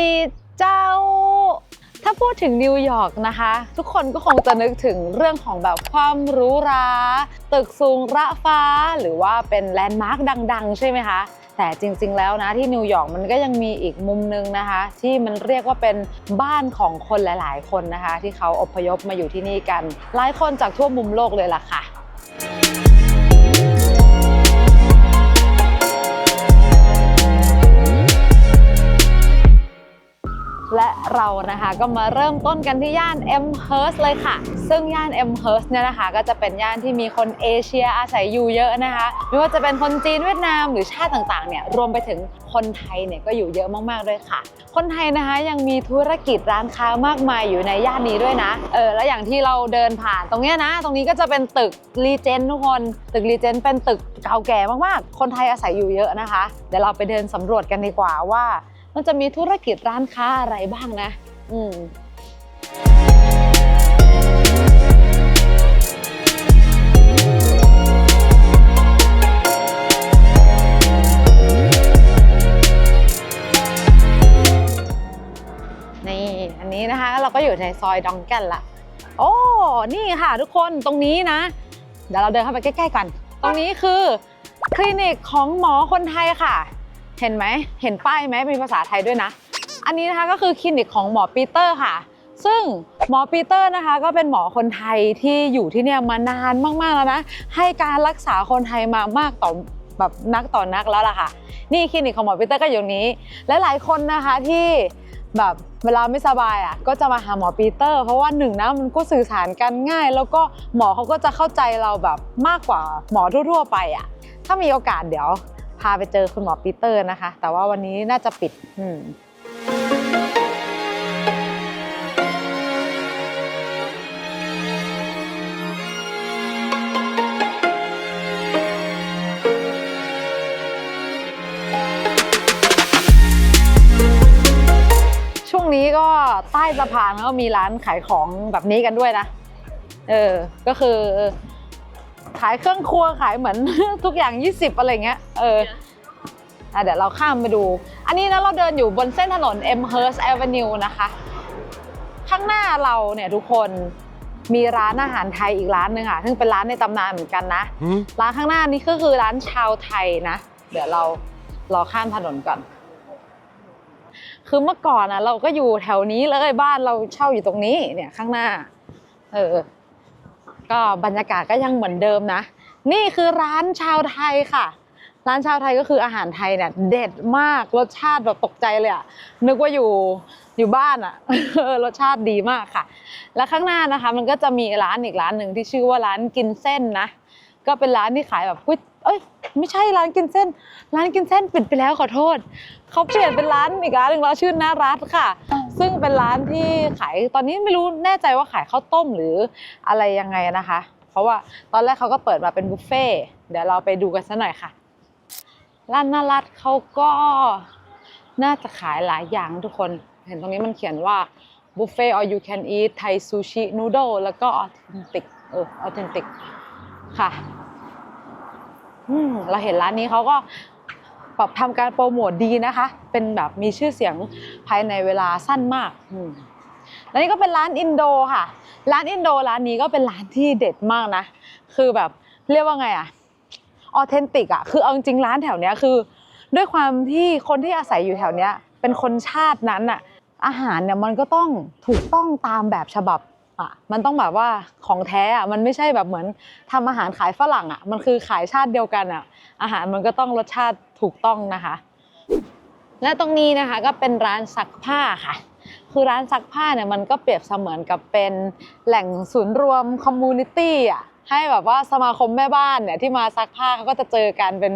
ดีเจ้า ถ้าพูดถึงนิวยอร์กนะคะ ทุกคนก็คงจะนึกถึงเรื่องของแบบความหรูหรา ตึกสูงระฟ้า หรือว่าเป็นแลนด์มาร์คดัง ๆ ใช่ไหมคะแต่จริงๆ แล้วนะที่นิวยอร์กมันก็ยังมีอีกมุมนึงนะคะ ที่มันเรียกว่าเป็นบ้านของคนหลาย ๆ คนนะคะ ที่เขาอพยพมาอยู่ที่นี่กัน หลายคนจากทั่วมุมโลกเลยล่ะค่ะ และเรานะคะก็มาเริ่มต้นกันที่ย่าน M h u r s t เลยค่ะ ซึ่งย่าน M h u r s t เนี่ยนะคะ ก็จะเป็นย่านที่มีคนเอเชียอาศัยอยู่เยอะนะคะ ไม่ว่าจะเป็นคนจีนเวียดนามหรือชาติต่างๆเนี่ยรวมไปถึงคนไทยเนี่ยก็อยู่เยอะมากๆด้วยค่ะ คนไทยนะคะยังมีธุรกิจร้านค้ามากมายอยู่ในย่านนี้ด้วยนะเออแล้วอย่างที่เราเดินผ่านตรงเนี้ยนะ ตรงนี้ก็จะเป็นตึกรีเจนทุกคนตึกรีเจนเป็นตึกเก่าแก่มากๆ คนไทยอาศัยอยู่เยอะนะคะ เดี๋ยวเราไปเดินสำรวจกันดีกว่าว่า มันจะมีธุรกิจร้านค้าอะไรบ้างนะ อืมนี่อันนี้นะคะ เราก็อยู่ในซอยดองแกนละ โอ้ นี่ค่ะทุกคนตรงนี้นะ เดี๋ยวเราเดินเข้าไปใกล้ ๆ กัน ตรงนี้คือคลินิกของหมอคนไทยค่ะ เห็นไหมเห็นป้ายไหมมีภาษาไทยด้วยนะ อันนี้นะคะก็คือคลินิกของหมอปีเตอร์ค่ะ ซึ่งหมอปีเตอร์นะคะ ก็เป็นหมอคนไทยที่อยู่ที่เนี่ยมานานมากๆแล้วนะ ให้การรักษาคนไทยมามากต่อแบบนักต่อนักแล้วล่ะค่ะ นี่คลินิกของหมอปีเตอร์ก็อยู่นี้ และหลายคนนะคะที่แบบเวลาไม่สบายอะก็จะมาหาหมอปีเตอร์ เพราะว่าหนึ่งนะมันก็สื่อสารกันง่าย แล้วก็หมอเขาก็จะเข้าใจเราแบบมากกว่าหมอทั่ว ๆ ไปอะถ้ามีโอกาสเดี๋ยวาไปเจอคุณหมอปีเตอร์นะคะ แต่ว่าวันนี้น่าจะปิดอืมช่วงนี้ก็ใต้สะพานก็มีร้านขายของแบบนี้กันด้วยนะ เออ ก็คือขายเครื่องครัวขายเหมือนทุกอย่าง 20 อะไรเงี้ย เอออะเดี๋ยวเราข้ามไปดู อันนี้นะเราเดินอยู่บนเส้นถนน M Hurst Avenue นะคะ ข้างหน้าเราเนี่ยทุกคนมีร้านอาหารไทยอีกร้านหนึ่งค่ะ ซึ่งเป็นร้านในตำนานเหมือนกันนะ ร้านข้างหน้านี้ก็คือร้านชาวไทยนะ เดี๋ยวเรารอข้ามถนนก่อน คือเมื่อก่อนนะเราก็อยู่แถวนี้เลยบ้านเราเช่าอยู่ตรงนี้เนี่ยข้างหน้า เออ ก็บรรยากาศก็ยังเหมือนเดิมนะ นี่คือร้านชาวไทยค่ะ ร้านชาวไทยก็คืออาหารไทยเนี่ยเด็ดมากรสชาติแบบตกใจเลยอะนึกว่าอยู่อยู่บ้านอะรสชาติดีมากค่ะ และข้างหน้านะคะมันก็จะมีร้านอีกร้านหนึ่งที่ชื่อว่าร้านกินเส้นนะ ก็เป็นร้านที่ขายแบบก๋วยเอ้ยไม่ใช่ร้านกินเส้น ร้านกินเส้นปิดไปแล้วขอโทษเขาเปลี่ยนเป็นร้านอีกร้านหนึ่งแล้วชื่อนารัตค่ะ ซึ่งเป็นร้านที่ขายตอนนี้ไม่รู้แน่ใจว่าขายข้าวต้มหรืออะไรยังไงนะคะ เพราะว่าตอนแรกเขาก็เปิดมาเป็นบุฟเฟ่ต์เดี๋ยวเราไปดูกันสักหน่อยค่ะ ร้านนารัตเขาก็น่าจะขายหลายอย่างทุกคน เห็นตรงนี้มันเขียนว่าบุฟเฟ่ all you can eat ไทยซูชินูโดแล้วก็ออเทนติกเออออเทนติกค่ะอืมเราเห็นร้านนี้เขาก็ปรับทำการโปรโมทดีนะคะ เป็นแบบมีชื่อเสียงภายในเวลาสั้นมากอืมแล้วนี่ก็เป็นร้านอินโดค่ะ ร้านอินโดร้านนี้ก็เป็นร้านที่เด็ดมากนะ คือแบบเรียกว่าไงอะ ออเทนติกอะคือเอาจริงร้านแถวเนี้ยคือ ด้วยความที่คนที่อาศัยอยู่แถวเนี้ยเป็นคนชาตินั้นอะอาหารเนี่ยมันก็ต้องถูกต้องตามแบบฉบับอะมันต้องแบบว่าของแท้อะมันไม่ใช่แบบเหมือนทำอาหารขายฝรั่งอะมันคือขายชาติเดียวกันอะอาหารมันก็ต้องรสชาติถูกต้องนะคะ และตรงนี้นะคะก็เป็นร้านซักผ้าค่ะ คือร้านซักผ้าเนี่ยมันก็เปรียบเสมือนกับเป็นแหล่งศูนย์รวมคอมมูนิตี้อะ ให้แบบว่าสมาคมแม่บ้านเนี่ยที่มาซักผ้าเขาก็จะเจอกันเป็น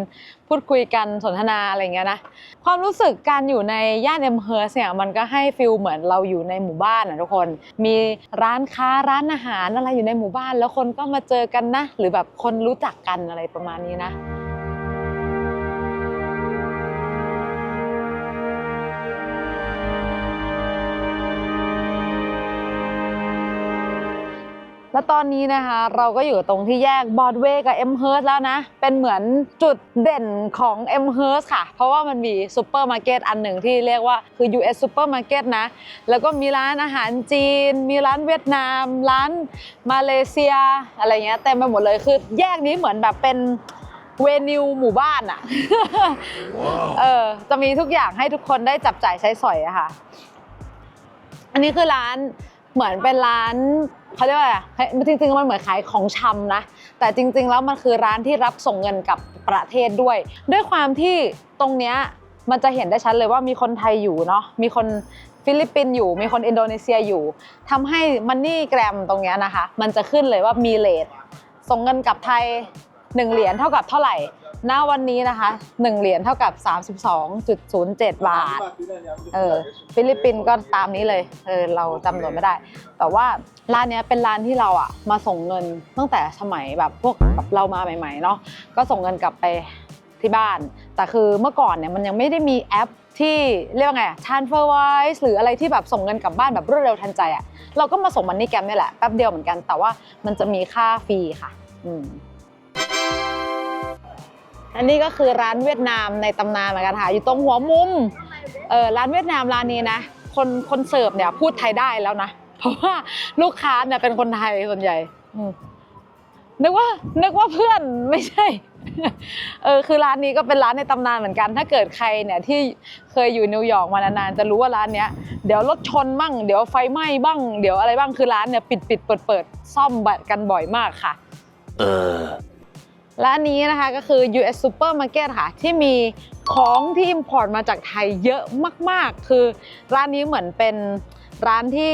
พูดคุยกันสนทนาอะไรเงี้ยนะความรู้สึกการอยู่ในย่านเอ็มเฮิร์สเนี่ยมันก็ให้ฟิลเหมือนเราอยู่ในหมู่บ้านนะทุกคน มีร้านค้าร้านอาหารอะไรอยู่ในหมู่บ้าน แล้วคนก็มาเจอกันนะ หรือแบบคนรู้จักกันอะไรประมาณนี้นะ แล้วตอนนี้นะคะเราก็อยู่ตรงที่แยกบอดเวย์กับเอ็มเฮิร์แล้วนะ เป็นเหมือนจุดเด่นของเอ็มเฮิร์ค่ะ เพราะว่ามันมีซูเปอร์มาร์เก็ตอันหนึ่งที่เรียกว่าคือ US ซูเปอร์มาร์เก็ตนะ แล้วก็มีร้านอาหารจีน มีร้านเวียดนาม ร้านมาเลเซีย อะไรเงี้ยเต็มไปหมดเลยคือแยกนี้เหมือนแบบเป็นเวนิวหมู่บ้านอะเออจะมีทุกอย่างให้ทุกคนได้จับจ่ายใช้สอยอะค่ะ อันนี้คือร้าน เหมือนเป็นร้านเขาเรียกว่าอะไรจริงๆ มันเหมือนขายของชำนะ แต่จริง ๆ แล้วมันคือร้านที่รับส่งเงินกับประเทศด้วย ด้วยความที่ตรงเนี้ยมันจะเห็นได้ชัดเลยว่ามีคนไทยอยู่เนาะ มีคนฟิลิปปินส์อยู่ มีคนอินโดนีเซียอยู่ทำให้มันนี่แกรมตรงเนี้ยนะคะ มันจะขึ้นเลยว่ามีเลทส่งเงินกลับไทย 1 เหรียญเท่ากับเท่าไหร่ หน้าวันนี้นะคะ 1 เหรียญเท่ากับ 32.07 บาท เออ ฟิลิปปินส์ก็ตามนี้เลย เออ เราจำนวนไม่ได้ แต่ว่าร้านนี้เป็นร้านที่เราอะมาส่งเงินตั้งแต่สมัยแบบพวกแบบเรามาใหม่ๆเนาะ ก็ส่งเงินกลับไปที่บ้าน แต่คือเมื่อก่อนเนี่ยมันยังไม่ได้มีแอปที่เรียกว่าไง TransferWise หรืออะไรที่แบบส่งเงินกลับบ้านแบบรวดเร็วทันใจอะเราก็มาส่งมันนี่แกมนี่แหละแป๊บเดียวเหมือนกัน แต่ว่ามันจะมีค่าฟรีค่ะ อืม อันนี้ก็คือร้านเวียดนามในตำนานเหมือนกันค่ะ อยู่ตรงหัวมุมเออร้านเวียดนามร้านนี้นะ คนคนเสิร์ฟเนี่ยพูดไทยได้แล้วนะ เพราะว่าลูกค้าเนี่ยเป็นคนไทยส่วนใหญ่นึกว่านึกว่าเพื่อนไม่ใช่ เออคือร้านนี้ก็เป็นร้านในตำนานเหมือนกัน ถ้าเกิดใครเนี่ยที่เคยอยู่นิวยอร์กมานานๆจะรู้ว่าร้านเนี้ยเดี๋ยวรถชนบ้างเดี๋ยวไฟไหม้บ้างเดี๋ยวอะไรบ้างคือร้านเนี่ยปิดปิดเปิดเปิดซ่อมบัตรกันบ่อยมากค่ะ Uh. และอันนี้นะคะก็คือ US Supermarket ค่ะ ที่มีของที่ import มาจากไทยเยอะมาก ๆ คือร้านนี้เหมือนเป็นร้านที่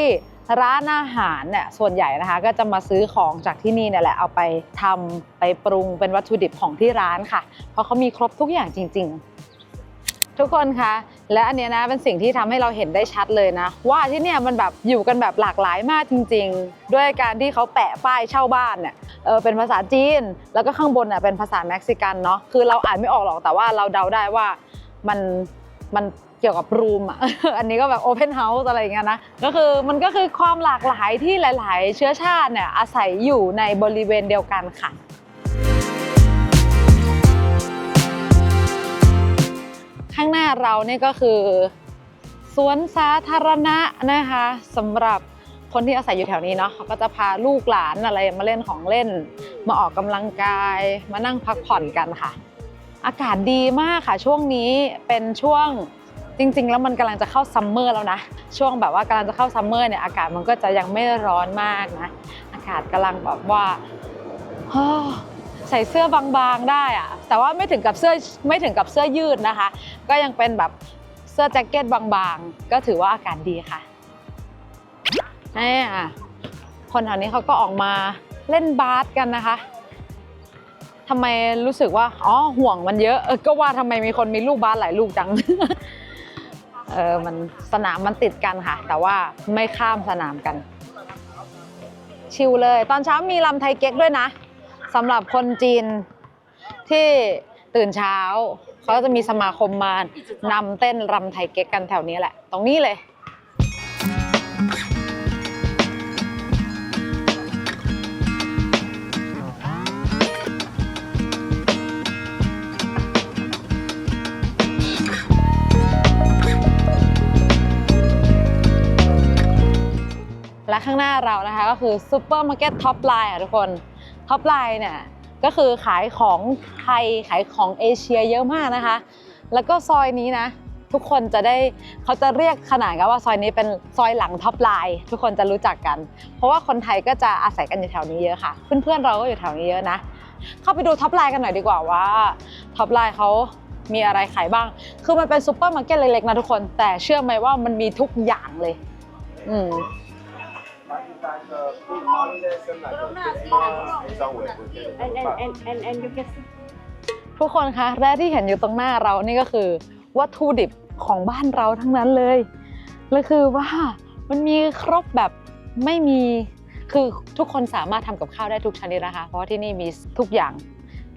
ร้านอาหารเนี่ยส่วนใหญ่นะคะ ก็จะมาซื้อของจากที่นี่เนี่ยแหละเอาไปทำไปปรุงเป็นวัตถุดิบของที่ร้านค่ะ เพราะเขามีครบทุกอย่างจริง ๆ ทุกคนคะและอันเนี้ยนะเป็นสิ่งที่ทำให้เราเห็นได้ชัดเลยนะ ว่าที่เนี่ยมันแบบอยู่กันแบบหลากหลายมากจริง ๆ ด้วยการที่เขาแปะป้ายเช่าบ้านเนี่ยเออเป็นภาษาจีน แล้วก็ข้างบนเน่ยเป็นภาษาเม็กซิกันเนาะคือเราอ่านไม่ออกหรอกแต่ว่าเราเดาได้ว่ามันมันเกี่ยวกับรูมอะ อันนี้ก็แบบโอเพนเฮาส์อะไรอย่างเงี้ยนะ ก็คือมันก็คือความหลากหลายที่หลาย ๆ เชื้อชาติเนี่ยอาศัยอยู่ในบริเวณเดียวกันค่ะ ข้างหน้าเราเนี่ยก็คือ สวนสาธารณะนะคะสำหรับคนที่อาศัยอยู่แถวนี้เนาะเขาก็จะพาลูกหลานอะไรมาเล่นของเล่น มาออกกำลังกาย มานั่งพักผ่อนกันค่ะ อากาศดีมากค่ะช่วงนี้เป็นช่วงจริง ๆ แล้วมันกำลังจะเข้าซัมเมอร์แล้วนะ ช่วงแบบว่ากำลังจะเข้าซัมเมอร์เนี่ยอากาศมันก็จะยังไม่ร้อนมากนะ อากาศกำลังแบบว่าฮ่า ใส่เสื้อบางๆได้อะแต่ว่าไม่ถึงกับเสื้อไม่ถึงกับเสื้อยืดนะคะ ก็ยังเป็นแบบเสื้อแจ็คเก็ตบางๆ ก็ถือว่าอากาศดีค่ะนี่อะคนแถวนี้เขาก็ออกมาเล่นบาสกันนะคะทำไมรู้สึกว่าอ๋อห่วงมันเยอะออก็ว่าทำไมมีคนมีลูกบาสหลายลูกจังเออมันสนามมันติดกันค่ะ แต่ว่าไม่ข้ามสนามกัน ชิลเลย ตอนเช้ามีลำไทยเก๊กด้วยนะ สำหรับคนจีนที่ตื่นเช้าเขาก็จะมีสมาคมมานำเต้นรำไทยเก๊กกันแถวนี้แหละ ตรงนี้เลยและข้างหน้าเรานะคะก็คือซูเปอร์มาร์เก็ตท็อปไลน์ค่ะทุกคน ท็อปไลน์เนี่ยก็คือขายของไทยขายของเอเชียเยอะมากนะคะ แล้วก็ซอยนี้นะ ทุกคนจะได้เขาจะเรียกขนาดกันว่าซอยนี้เป็นซอยหลังท็อปไลน์ทุกคนจะรู้จักกัน เพราะว่าคนไทยก็จะอาศัยกันอยู่แถวนี้เยอะค่ะ เพื่อนๆเราก็อยู่แถวนี้เยอะนะ เข้าไปดูท็อปไลน์กันหน่อยดีกว่าว่าท็อปไลน์เขามีอะไรขายบ้าง คือมันเป็นซูเปอร์มาร์เก็ตเล็กๆนะทุกคน แต่เชื่อไหมว่ามันมีทุกอย่างเลย อืม and and and and and you can ทุกคนคะและที่เห็นอยู่ตรงหน้าเรานี่ก็คือ วัตถุดิบของบ้านเราทั้งนั้นเลยแล้วคือว่ามันมีครบแบบไม่มีคือทุกคนสามารถทำกับข้าวได้ทุกชนิดนะคะ เพราะว่าที่นี่มีทุกอย่าง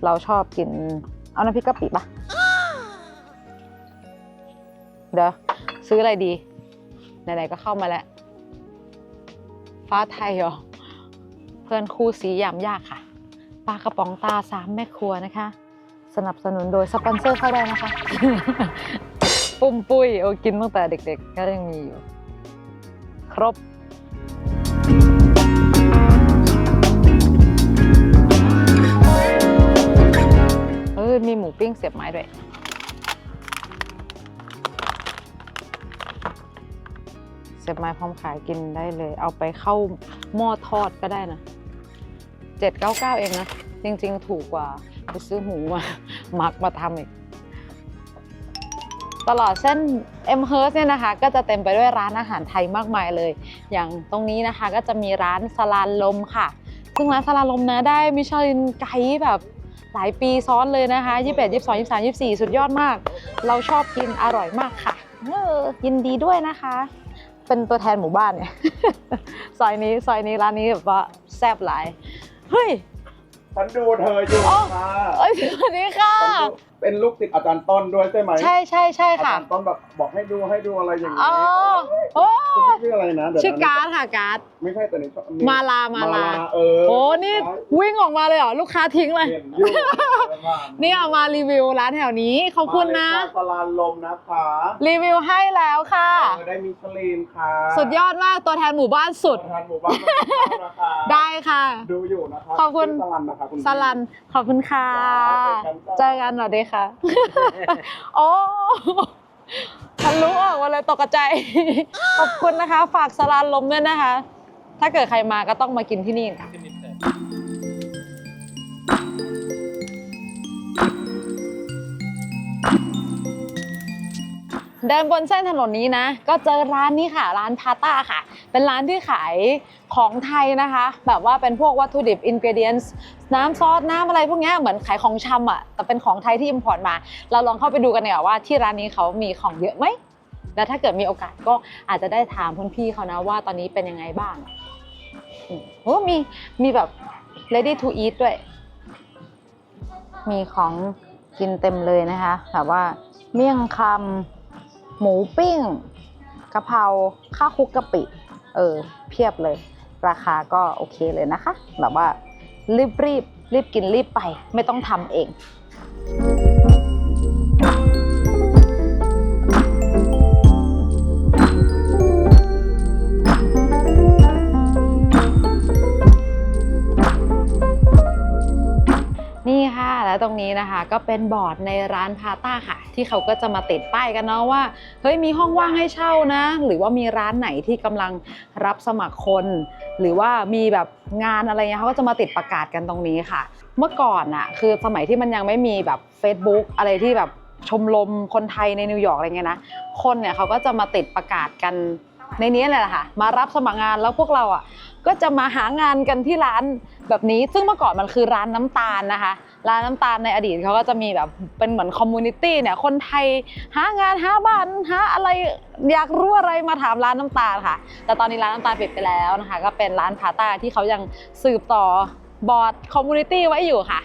เราชอบกิน เอาน้ำพริกกะปิปะเดี๋ยวซื้ออะไรดีไหนๆก็เข้ามาแล้ว ฟ้าไทยเหรอพื่อนคู่สียามยากค่ะ ปลากระป๋องตาสามแม่ครัวนะคะ สนับสนุนโดยสปอนเซอร์เข้าได้นะคะ ปุ้มปุ้ยโอกินตั้งแต่เด็กๆ ก็ยังมีอยู่ ครบเออมีหมูปิ้งเสียบไม้ด้วย เสียบไม้พร้อมขายกินได้เลย เอาไปเข้าหม้อทอดก็ได้นะ799เองนะ จริง ๆ ถูกกว่าไปซื้อหมูมามักมาทำอีก ตลอดเส้นเอ็มเฮิร์สเนี่ยนะคะ ก็จะเต็มไปด้วยร้านอาหารไทยมากมายเลย อย่างตรงนี้นะคะก็จะมีร้านสลานลมค่ะ ซึ่งร้านสลานลมนะได้มิชลินไกด์แบบหลายปีซ้อนเลยนะคะ 21 22 23 24 สุดยอดมาก เราชอบกินอร่อยมากค่ะเออยินดีด้วยนะคะ เป็นตัวแทนหมู่บ้านเนี่ยซอยนี้ซอยนี้ร้านนี้แบบว่าแซ่บหลายเฮ้ยฉันดูเธออยู่อ๋อค่ะเอ้ยสวัสดีค่ะฉันดู เป็นลูกศิษย์อาจารย์ต้นด้วยใช่ไหมใช่ใช่ใช่อาค่ะ จารย์ต้นแบบบอกให้ดูให้ดูอะไรอย่างนี้อ๋อโอ้คุณพี่ชื่ออะไรนะเดี๋ยวนะชื่อการ์ดค่ะการ์ดไม่ใช่แต่ในช่องมาลามาลา เออโอ้นี่วิ่งออกมาเลยเหรอลูกค้าทิ้งเลย เห็นอยู่นี่เอามารีวิวร้านแถวนี้ขอบคุณนะ มาเลยค่สลานลมนะคะรีวิวให้แล้วค่ะ เออได้มิชลินค่ะสุดยอดมากตัวแทนหมู่บ้านสุด ทานหมู่บ้านมาเข้านะคะได้ค่ะ ดูอยู่นะคะขอบคุณ ชื่สลันนะคะคุณพี่สลันขอบคุณค่ะ เจอกันหน่อยดีค่ะโอ้ทะลุออกมาเลยตกใจ ขอบคุณนะคะ ฝากสลานลมด้วยนะคะ ถ้าเกิดใครมาก็ต้องมากินที่นี่ค่ะ เดินบนเส้นถนนนี้นะ ก็เจอร้านนี้ค่ะ ร้านพาต้าค่ะ เป็นร้านที่ขายของไทยนะคะ แบบว่าเป็นพวกวัตถุดิบอินก e เดียนส์น้ำซอสน้ำอะไรพวกนี้เหมือนขายของชำอะ แต่เป็นของไทยที่อิมพอร์ตมา เราลองเข้าไปดูกันเนี่ยว่าที่ร้านนี้เขามีของเยอะไหม แล้วถ้าเกิดมีโอกาสก็อาจจะได้ถามคุณพี่เขานะว่าตอนนี้เป็นยังไงบ้างอืมโอ้มีมีแบบ ready to eat ด้วย มีของกินเต็มเลยนะคะแบบว่าเมี่ยงคำ หมูปิ้งกะเพราข้าวคุกกะปิ เออ เพียบเลย ราคาก็โอเคเลยนะคะ แบบว่ารีบรีบรีบกินรีบไป ไม่ต้องทำเอง ตรงนี้นะคะ ก็เป็นบอร์ดในร้านพาต้าค่ะ ที่เขาก็จะมาติดป้ายกันเนาะว่าเฮ้ยมีห้องว่างให้เช่านะ หรือว่ามีร้านไหนที่กำลังรับสมัครคน หรือว่ามีแบบงานอะไรเงี้ยเขาก็จะมาติดประกาศกันตรงนี้ค่ะ เมื่อก่อนอะคือสมัยที่มันยังไม่มีแบบ Facebook อะไรที่แบบชมรมคนไทยในนิวยอร์กอะไรเงี้ยนะคนเนี่ยเขาก็จะมาติดประกาศกันในนี้เลยแหละค่ะ มารับสมัครงานแล้วพวกเราอะ ก็จะมาหางานกันที่ร้านแบบนี้ ซึ่งเมื่อก่อนมันคือร้านน้ำตาลนะคะ ร้านน้ำตาลในอดีตเขาก็จะมีแบบเป็นเหมือนคอมมูนิตี้เนี่ย คนไทยหางานหาบ้านหาอะไรอยากรู้อะไรมาถามร้านน้ำตาลค่ะ แต่ตอนนี้ร้านน้ำตาลปิดไปแล้วนะคะ ก็เป็นร้านพาต้าที่เขายังสืบต่อบอร์ดคอมมูนิตี้ไว้อยู่ค่ะ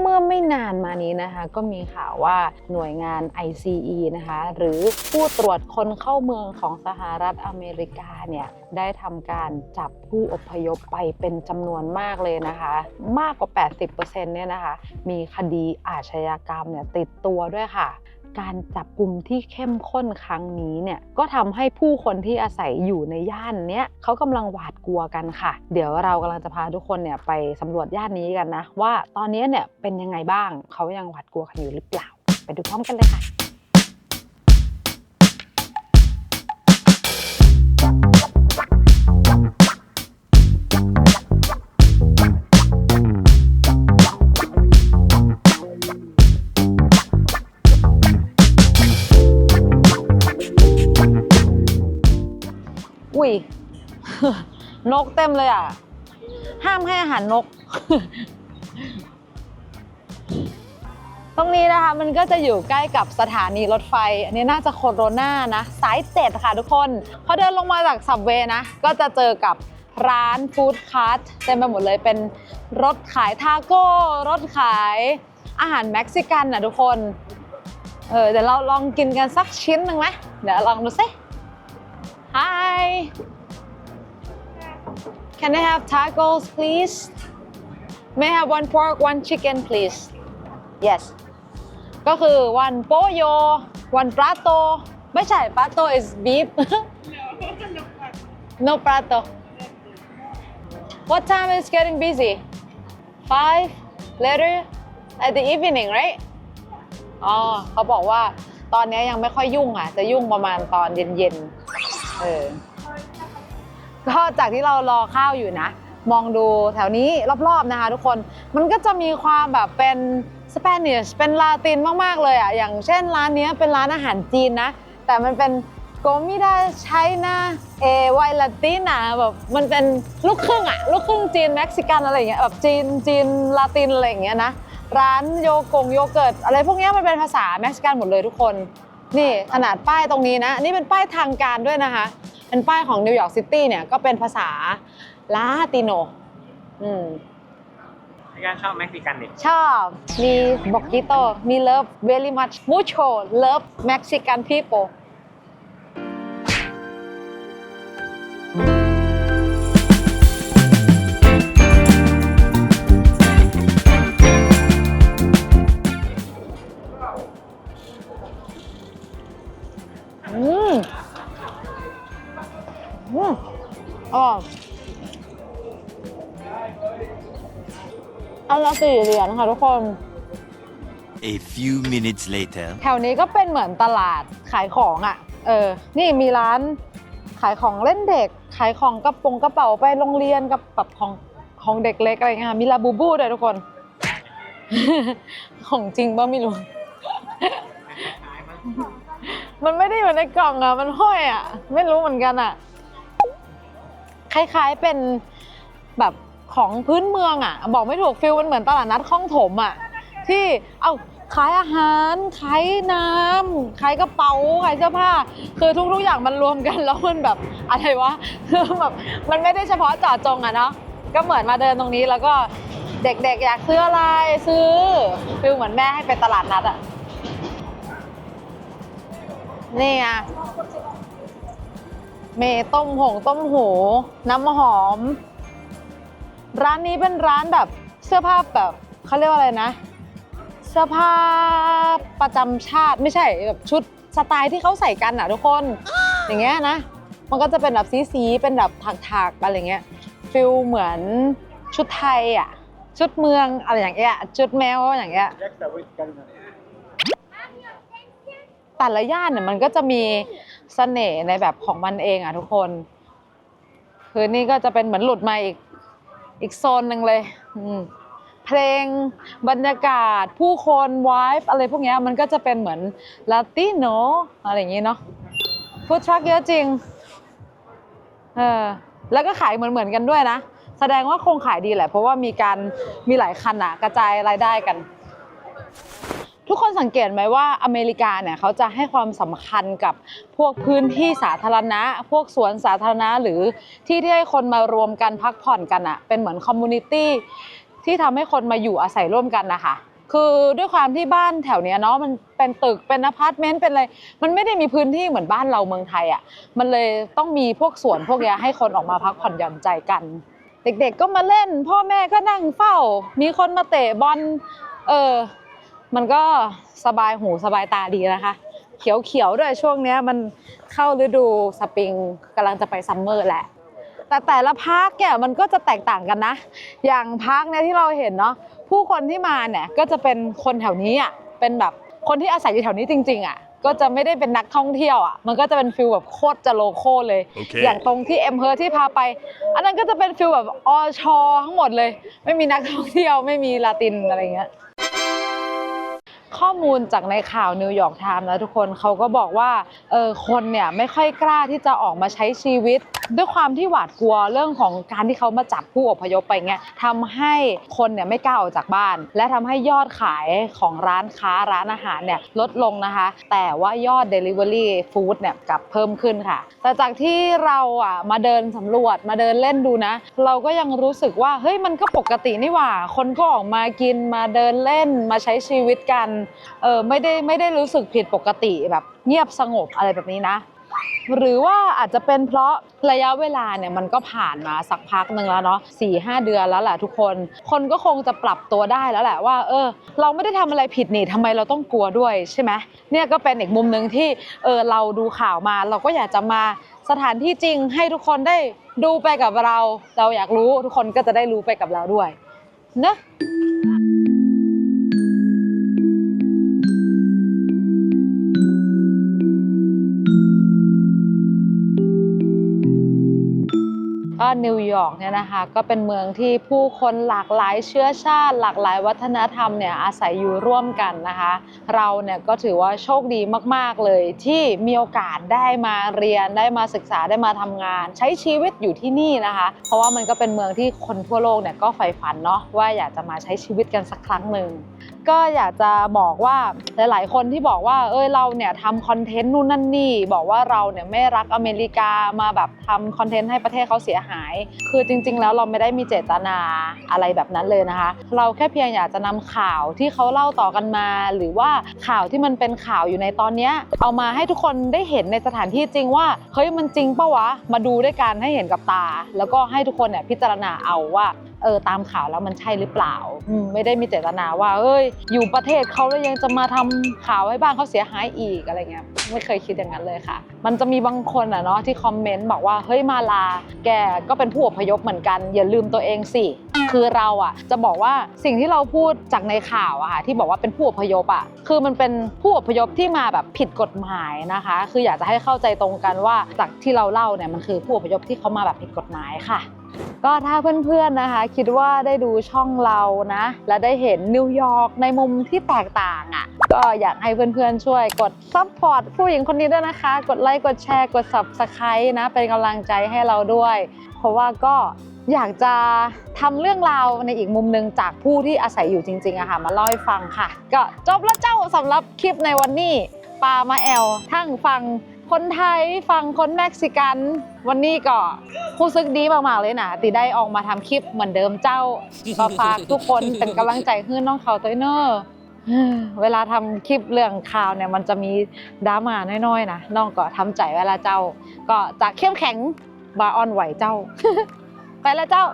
เมื่อไม่นานมานี้นะคะ ก็มีข่าวว่าหน่วยงาน ICE นะคะ หรือผู้ตรวจคนเข้าเมืองของสหรัฐอเมริกาเนี่ยได้ทำการจับผู้อพยพไปเป็นจำนวนมากเลยนะคะ มากกว่า 80%เนี่ยนะคะ มีคดีอาชญากรรมเนี่ยติดตัวด้วยค่ะ การจับกลุ่มที่เข้มข้นครั้งนี้เนี่ยก็ทำให้ผู้คนที่อาศัยอยู่ในย่านเนี้ยเขากำลังหวาดกลัวกันค่ะ เดี๋ยวเรากำลังจะพาทุกคนเนี่ยไปสำรวจย่านนี้กันนะ ว่าตอนนี้เนี่ยเป็นยังไงบ้างเขายังหวาดกลัวกันอยู่หรือเปล่า ไปดูพร้อมกันเลยค่ะ กเต็มเลยอะ ห้ามให้อาหารนก ตรงนี้นะคะมันก็จะอยู่ใกล้กับสถานีรถไฟ อันนี้น่าจะโคโรนานะ สายเจ็ดค่ะทุกคนพอเดินลงมาจากสับเวนะ ก็จะเจอกับร้านฟู้ดคาร์ทเต็มไปหมดเลยเป็นรถขายทาโก้ รถขายอาหารเม็กซิกันนะทุกคน เออเดี๋ยวเราลองกินกันสักชิ้นหนึ่งไหมเดี๋ยวลองดูสิ Hi Can I have tacos please May I have one pork one chicken please Yes ก็คือ one pollo one prato ไม่ใช่ prato is beef no prato What time is getting busy Five later at the evening right อ๋อเขาบอกว่าตอนนี้ยังไม่ค่อยยุ่งอะ จะยุ่งประมาณตอนเย็นๆ เออ ก็จากที่เรารอข้าวอยู่นะ มองดูแถวนี้รอบๆนะคะทุกคนมันก็จะมีความแบบเป็นสเปนิชเป็นลาตินมากๆเลยอะอย่างเช่นร้านนี้เป็นร้านอาหารจีนนะ แต่มันเป็นโกมิดาไชน่าเอไวลาตินาแบบมันเป็นลูกครึ่งอะลูกครึ่งจีนเม็กซิกันอะไรอย่างเงี้ยแบบจีนจีนลาตินอะไรอย่างเงี้ยนะร้านโยกงโยเกิร์ตอะไรพวกนี้มันเป็นภาษาเม็กซิกันหมดเลยทุกคน นี่ขนาดป้ายตรงนี้นะอันนี่เป็นป้ายทางการด้วยนะคะ เป็นป้ายของนิวยอร์กซิตี้เนี่ยก็เป็นภาษาลาติโน อืมพี่การชอบเม็กซิกันดิชอบ มีบอกกิโตมี love very much mucho love Mexican people อื สี่เหรียญค่ะทุกคน A few minutes later. แถวนี้ก็เป็นเหมือนตลาดขายของอะ่ะ เออ นี่มีร้านขายของเล่นเด็ก ขายของกระโปรงกระเป๋าไปโรงเรียนกับแบบของของเด็กเล็กอะไรเงี้ยค่ะ มีลาบูบูด้วยทุกคน ของจริงป่ะไม่รู้ มันไม่ได้อยู่ในกล่องอะมันห้อยอะไม่รู้เหมือนกันอะคล้ายๆเป็นแบบ ของพื้นเมืองอะบอกไม่ถูกฟิลมันเหมือนตลาดนัดคลองถมอะที่เอาขายอาหารขายน้ำขายกระเป๋าขายเสื้อผ้า คือทุกๆอย่างมันรวมกันแล้วมันแบบอะไรวะคือแบบมันไม่ได้เฉพาะเจาะจงอะเนาะก็เหมือนมาเดินตรงนี้แล้วก็เด็กๆอยากซื้ออะไรซื้อฟิลเหมือนแม่ให้ไปตลาดนัดอะนี่ไงเมต้มหงต้มหูน้ำหอม ร้านนี้เป็นร้านแบบเสื้อผ้าแบบเขาเรียกว่าอะไรนะ เสื้อผ้าประจำชาติไม่ใช่แบบชุดสไตล์ที่เขาใส่กันอะทุกคน อย่างเงี้ยนะ มันก็จะเป็นแบบสีๆเป็นแบบถักๆอะไรเงี้ยฟิลเหมือนชุดไทยอะชุดเมืองอะไรอย่างเงี้ยชุดแมวอย่างเงี้ยแต่ละย่านเนี่ยมันก็จะมีเสน่ห์ในแบบของมันเองอะทุกคน คือนี่ก็จะเป็นเหมือนหลุดมาอีก อีกโซนหนึ่งเลยเพลงบรรยากาศ ผู้คนวายอะไรพวกนี้มันก็จะเป็นเหมือนลาติโนอะไรอย่างนี้เนาะฟู้ดทรัคเยอะจริงเออแล้วก็ขายเหมือนเหมือนกันด้วยนะ แสดงว่าคงขายดีแหละ เพราะว่ามีการมีหลายคันอะกระจายรายได้กัน ทุกคนสังเกตไหมว่าอเมริกาเนี่ยเขาจะให้ความสำคัญกับพวกพื้นที่สาธารณะ พวกสวนสาธารณะหรือที่ที่ให้คนมารวมกันพักผ่อนกันอะเป็นเหมือนคอมมูนิตี้ที่ทำให้คนมาอยู่อาศัยร่วมกันนะคะคือด้วยความที่บ้านแถวเนี้ยเนาะมันเป็นตึกเป็นอพาร์ตเมนต์เป็นอะไรมันไม่ได้มีพื้นที่เหมือนบ้านเราเมืองไทยอะมันเลยต้องมีพวกสวนพวกนี้ให้คนออกมาพักผ่อนหย่อนใจกัน เด็กๆก็มาเล่น พ่อแม่ก็นั่งเฝ้า มีคนมาเตะบอลเออ มันก็สบายหูสบายตาดีนะคะ เขียวๆด้วยช่วงเนี้ยมันเข้าฤดูสปริงกำลังจะไปซัมเมอร์แหละแต่แต่ละพาร์คเนี่ยมันก็จะแตกต่างกันนะ อย่างพาร์คเนี่ยที่เราเห็นเนาะผู้คนที่มาเนี่ยก็จะเป็นคนแถวนี้อะเป็นแบบคนที่อาศัยอยู่แถวนี้จริง ๆอะก็จะไม่ได้เป็นนักท่องเที่ยวอะมันก็จะเป็นฟิลแบบโคตรจะโลโก้เลยโอเคอย่างตรงที่เอ็มเฮอร์ที่พาไป อันนั้นก็จะเป็นฟิลแบบอชอทั้งหมดเลย ไม่มีนักท่องเที่ยวไม่มีลาตินอะไรเงี้ย ข้อมูลจากในข่าวนิวยอร์กไทม์นะทุกคนเขาก็บอกว่าเออคนเนี่ยไม่ค่อยกล้าที่จะออกมาใช้ชีวิต ด้วยความที่หวาดกลัวเรื่องของการที่เขามาจับผู้อพยพไปเงี้ยทำให้คนเนี่ยไม่กล้าออกจากบ้าน และทำให้ยอดขายของร้านค้าร้านอาหารเนี่ยลดลงนะคะ แต่ว่ายอด Delivery Food เนี่ยกลับเพิ่มขึ้นค่ะ แต่จากที่เราอะมาเดินสำรวจมาเดินเล่นดูนะ เราก็ยังรู้สึกว่าเฮ้ยมันก็ปกตินี่หว่า คนก็ออกมากินมาเดินเล่นมาใช้ชีวิตกันเออไม่ได้ไม่ได้รู้สึกผิดปกติแบบเงียบสงบอะไรแบบนี้นะ หรือว่าอาจจะเป็นเพราะระยะเวลาเนี่ยมันก็ผ่านมาสักพักหนึ่งแล้วเนาะสี่ห้าเดือนแล้วแหละทุกคน คนก็คงจะปรับตัวได้แล้วแหละว่า เออ เราไม่ได้ทำอะไรผิดนี่ทำไมเราต้องกลัวด้วยใช่ไหมเนี่ยก็เป็นอีกมุมหนึ่งที่เออเราดูข่าวมา เราก็อยากจะมาสถานที่จริงให้ทุกคนได้ดูไปกับเรา เราอยากรู้ทุกคนก็จะได้รู้ไปกับเราด้วยเนอะ ก็นิวยอร์กเนี่ยนะคะก็เป็นเมืองที่ผู้คนหลากหลายเชื้อชาติ หลากหลายวัฒนธรรมเนี่ยอาศัยอยู่ร่วมกันนะคะ เราเนี่ยก็ถือว่าโชคดีมาก ๆ เลยที่มีโอกาสได้มาเรียนได้มาศึกษาได้มาทำงาน ใช้ชีวิตอยู่ที่นี่นะคะ เพราะว่ามันก็เป็นเมืองที่คนทั่วโลกเนี่ยก็ใฝ่ฝันเนาะว่าอยากจะมาใช้ชีวิตกันสักครั้งหนึ่ง ก็อยากจะบอกว่าหลาย ๆ คนที่บอกว่าเอ้ยเราเนี่ยทำคอนเทนต์นู่นนั่นนี่ บอกว่าเราเนี่ยไม่รักอเมริกามาแบบทำคอนเทนต์ให้ประเทศเขาเสียหาย คือจริง ๆ แล้วเราไม่ได้มีเจตนาอะไรแบบนั้นเลยนะคะ เราแค่เพียงอยากจะนำข่าวที่เขาเล่าต่อกันมา หรือว่าข่าวที่มันเป็นข่าวอยู่ในตอนนี้เอามาให้ทุกคนได้เห็นในสถานที่จริงว่าเฮ้ยมันจริงปะวะมาดูด้วยกันให้เห็นกับตา แล้วก็ให้ทุกคนเนี่ยพิจารณาเอาว่าเออตามข่าวแล้วมันใช่หรือเปล่าไม่ได้มีเจตนาว่าเอ้ย อยู่ประเทศเขาแล้วยังจะมาทำข่าวให้บ้านเขาเสียหายอีกอะไรเงี้ยไม่เคยคิดอย่างนั้นเลยค่ะ มันจะมีบางคนอะเนาะที่คอมเมนต์บอกว่าเฮ้ยมาลา แกก็เป็นผู้อพยพเหมือนกัน อย่าลืมตัวเองสิคือเราอะจะบอกว่าสิ่งที่เราพูดจากในข่าวอะค่ะที่บอกว่าเป็นผู้อพยพอะคือมันเป็นผู้อพยพที่มาแบบผิดกฎหมายนะคะ คืออยากจะให้เข้าใจตรงกันว่าจากที่เราเล่าเนี่ยมันคือผู้อพยพที่เขามาแบบผิดกฎหมายค่ะ ก็ถ้าเพื่อนๆนะคะ คิดว่าได้ดูช่องเรานะ และได้เห็นนิวยอร์กในมุมที่แตกต่างอะ่ะ ก็อยากให้เพื่อนๆช่วยกดซัพพอร์ตผู้หญิงคนนี้ด้วยนะคะ กดไลค์กดแชร์กด subscribe นะ เป็นกำลังใจให้เราด้วย เพราะว่าก็อยากจะทำเรื่องราวในอีกมุมหนึ่งจากผู้ที่อาศัยอยู่จริงๆอะค่ะ มาเล่าให้ฟังค่ะ ก็จบแล้วเจ้าสำหรับคลิปในวันนี้ปามาแอลทั้งฟัง คนไทยฟังคนเม็กซิกัน วันนี้ก็รู้สึกดีมากๆเลยนะตีได้ออกมาทำคลิปเหมือนเดิมเจ้าก็ฝากทุกคนเป็นกำลังใจให้น้องเขาตัวเนอร์เวลาทำคลิปเรื่องข่าวเนี่ยมันจะมีดราม่าน้อยๆนะน้องก็ทำใจเวลาเจ้า ก็จะเข้มแข็งบาออนไหวเจ้า ไปแล้วเจ้า